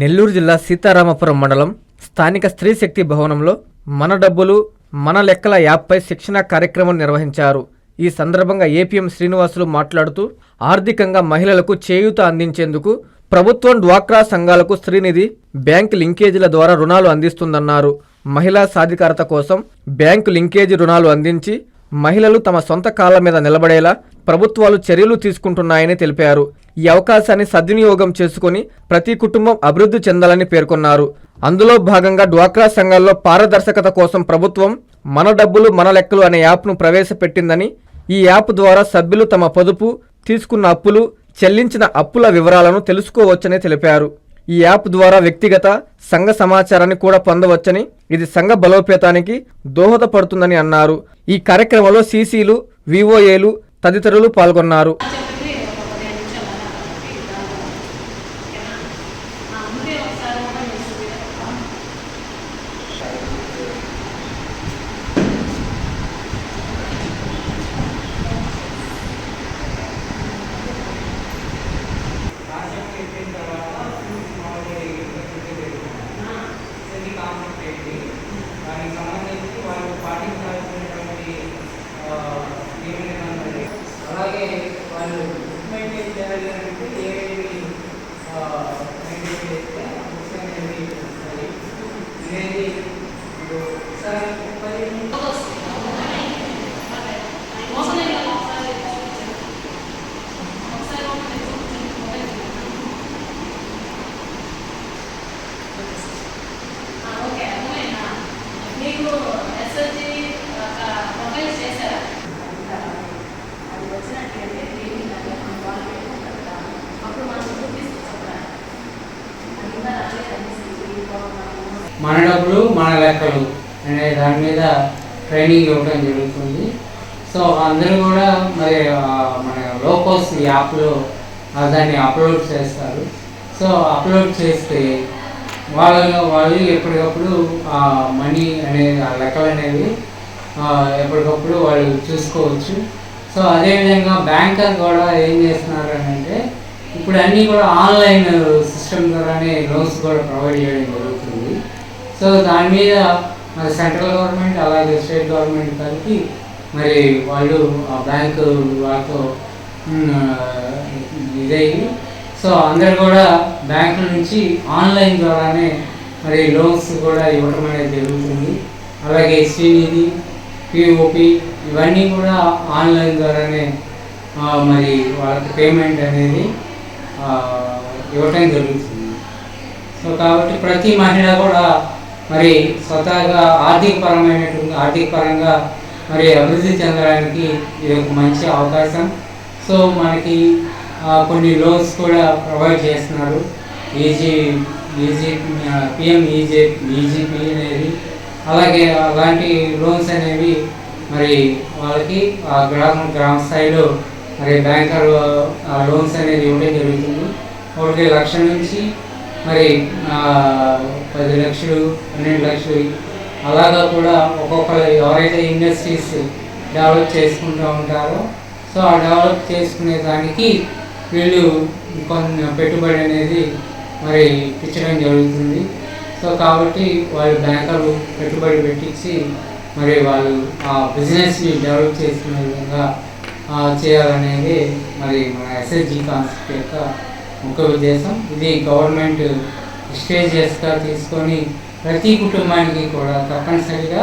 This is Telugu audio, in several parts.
నెల్లూరు జిల్లా సీతారామపురం మండలం స్థానిక స్త్రీ శక్తి భవనంలో మన డబ్బులు మన లెక్కల యాప్పై శిక్షణ కార్యక్రమం నిర్వహించారు. ఈ సందర్భంగా ఏపీఎం శ్రీనివాసులు మాట్లాడుతూ ఆర్థికంగా మహిళలకు చేయూత అందించేందుకు ప్రభుత్వం డ్వాక్రా సంఘాలకు స్త్రీనిధి బ్యాంక్ లింకేజీల ద్వారా రుణాలు అందిస్తుందన్నారు. మహిళా సాధికారత కోసం బ్యాంకు లింకేజీ రుణాలు అందించి మహిళలు తమ సొంత కాళ్ళ మీద నిలబడేలా ప్రభుత్వాలు చర్యలు తీసుకుంటున్నాయని తెలిపారు. ఈ అవకాశాన్ని సద్వినియోగం చేసుకుని ప్రతి కుటుంబం అభివృద్ధి చెందాలని పేర్కొన్నారు. అందులో భాగంగా డ్వాక్రా సంఘాల్లో పారదర్శకత కోసం ప్రభుత్వం మన డబ్బులు మన లెక్కలు అనే యాప్ను ప్రవేశపెట్టిందని ఈ యాప్ ద్వారా సభ్యులు తమ పొదుపు తీసుకున్న అప్పులు చెల్లించిన అప్పుల వివరాలను తెలుసుకోవచ్చని తెలిపారు. ఈ యాప్ ద్వారా వ్యక్తిగత సంఘ సమాచారాన్ని కూడా పొందవచ్చని ఇది సంఘ బలోపేతానికి దోహదపడుతుందని అన్నారు. ఈ కార్యక్రమంలో సీసీలు వివోఏలు తదితరులు పాల్గొన్నారు. దానికి సంబంధించి వాళ్ళు పాటించాల్సినటువంటి ఏమైనా అలాగే వాళ్ళు మెయింటైన్ చేయాలి అంటే ఏమేమి మెయింటైన్ ఎస్ఎస్జి చేశారా అది వచ్చినట్లయితే వాళ్ళు పెట్టుకుంటారు అప్పుడు మనం చూపిస్తూ చెప్పాలి అది ఇంకా రాలేదనేసి మన డబ్బులు మన లెక్కలు అనే దాని మీద ట్రైనింగ్ ఇవ్వడం జరుగుతుంది. సో అందరూ కూడా మరి మన లోకోస్ యాప్లో దాన్ని అప్లోడ్ చేస్తారు. సో అప్లోడ్ చేస్తే వాళ్ళు వాళ్ళు ఎప్పటికప్పుడు ఆ మనీ అనేది ఆ లెక్కలు అనేవి ఎప్పటికప్పుడు వాళ్ళు చూసుకోవచ్చు. సో అదేవిధంగా బ్యాంకర్ కూడా ఏం చేస్తున్నారు అని అంటే ఇప్పుడు అన్నీ కూడా ఆన్లైన్ సిస్టమ్ ద్వారానే లోన్స్ కూడా ప్రొవైడ్ చేయడం జరుగుతుంది. సో దాని మీద మరి సెంట్రల్ గవర్నమెంట్ అలాగే స్టేట్ గవర్నమెంట్ కలిపి మరి వాళ్ళు ఆ బ్యాంకు వాళ్ళతో ఇదయ్యి సో అందరు కూడా బ్యాంకుల నుంచి ఆన్లైన్ ద్వారానే మరి లోన్స్ కూడా ఇవ్వడం అనేది జరుగుతుంది. అలాగే శ్రీనిధి పిఓపి ఇవన్నీ కూడా ఆన్లైన్ ద్వారానే మరి వాళ్ళకి పేమెంట్ అనేది ఇవ్వటం జరుగుతుంది. సో కాబట్టి ప్రతి మహిళ కూడా మరి స్వతహాగా ఆర్థిక పరమైనటువంటి ఆర్థిక పరంగా మరి అభివృద్ధి చెందడానికి ఇది ఒక మంచి అవకాశం. సో మనకి కొన్ని లోన్స్ కూడా ప్రొవైడ్ చేస్తున్నారు. E G E G PM E G EGP అనేది. అలాగే అలాంటి లోన్స్ అనేవి మరి వాళ్ళకి ఆ గ్రామ గ్రామ స్థాయిలో మరి బ్యాంకర్ ఆ లోన్స్ అనేది ఇవ్వడం జరుగుతుంది. ఒకటి లక్ష నుంచి మరి పది లక్షలు పన్నెండు లక్షలు అలాగా కూడా ఒక్కొక్కరు ఎవరైతే ఇండస్ట్రీస్ డెవలప్ చేసుకుంటూ ఉంటారో సో ఆ డెవలప్ చేసుకునే దానికి వీళ్ళు కొన్ని పెట్టుబడి అనేది మరి ఇచ్చడం జరుగుతుంది. సో కాబట్టి వాళ్ళు బ్యాంకర్లు పెట్టుబడి పెట్టించి మరి వాళ్ళు ఆ బిజినెస్ని డెవలప్ చేసుకునే విధంగా చేయాలనేది మరి మన ఎస్ఎస్జి కాన్సెప్ట్ యొక్క ముఖ్య ఉద్దేశం. ఇది గవర్నమెంట్ స్టేజెస్గా తీసుకొని ప్రతి కుటుంబానికి కూడా తప్పనిసరిగా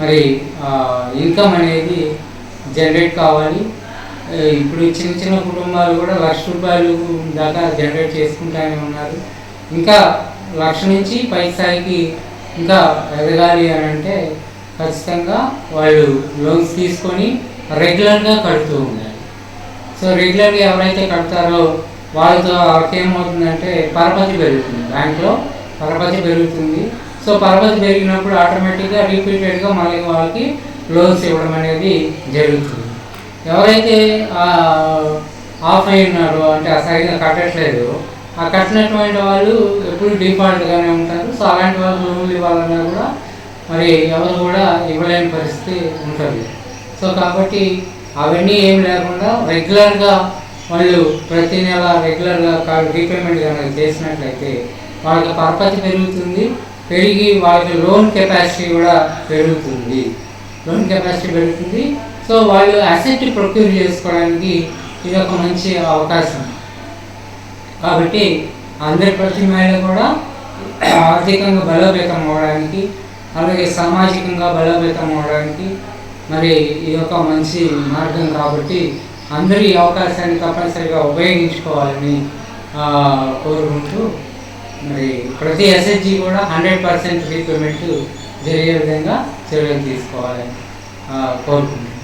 మరి ఇన్కమ్ అనేది జనరేట్ కావాలి. ఇప్పుడు చిన్న చిన్న కుటుంబాలు కూడా లక్ష రూపాయలు దాకా జనరేట్ చేసుకుంటానే ఉన్నారు. ఇంకా లక్ష నుంచి పై స్థాయికి ఇంకా ఎదగాలి అని అంటే ఖచ్చితంగా వాళ్ళు లోన్స్ తీసుకొని రెగ్యులర్గా కడుతూ ఉండాలి. సో రెగ్యులర్గా ఎవరైతే కడతారో వాళ్ళతో వాళ్ళకి ఏమవుతుందంటే పరపతి పెరుగుతుంది. బ్యాంక్లో పరపతి పెరుగుతుంది. సో పరపతి పెరిగినప్పుడు ఆటోమేటిక్గా రిపీటెడ్గా మళ్ళీ వాళ్ళకి లోన్స్ ఇవ్వడం అనేది జరుగుతుంది. ఎవరైతే ఆఫ్ అయి ఉన్నారో అంటే ఆ సరిగా కట్టట్లేదు ఆ కట్టినటువంటి వాళ్ళు ఎప్పుడు డిఫాల్ట్గానే ఉంటారు. సో అలాంటి వాళ్ళు లోన్లు ఇవ్వాలన్నా కూడా మరి ఎవరు కూడా ఇవ్వలేని పరిస్థితి ఉంటుంది. సో కాబట్టి అవన్నీ ఏం లేకుండా రెగ్యులర్గా వాళ్ళు ప్రతి నెల రెగ్యులర్గా రీపేమెంట్ కనుక చేసినట్లయితే వాళ్ళకి పరపతి పెరుగుతుంది. పెరిగి వాళ్ళకి లోన్ కెపాసిటీ కూడా పెరుగుతుంది. లోన్ కెపాసిటీ పెరుగుతుంది. సో వాళ్ళు అసెట్ ప్రొక్యూర్ చేసుకోవడానికి ఇది ఒక మంచి అవకాశం. కాబట్టి అందరి ప్రతి మహిళ కూడా ఆర్థికంగా బలోపేతం అవ్వడానికి అలాగే సామాజికంగా బలోపేతం అవ్వడానికి మరి ఇది ఒక మంచి మార్గం కాబట్టి అందరూ ఈ అవకాశాన్ని తప్పనిసరిగా ఉపయోగించుకోవాలని కోరుకుంటూ మరి ప్రతి ఎస్ఎస్జి కూడా హండ్రెడ్ పర్సెంట్ రీపేమెంట్ జరిగే విధంగా చర్యలు తీసుకోవాలని కోరుకుంటున్నాను.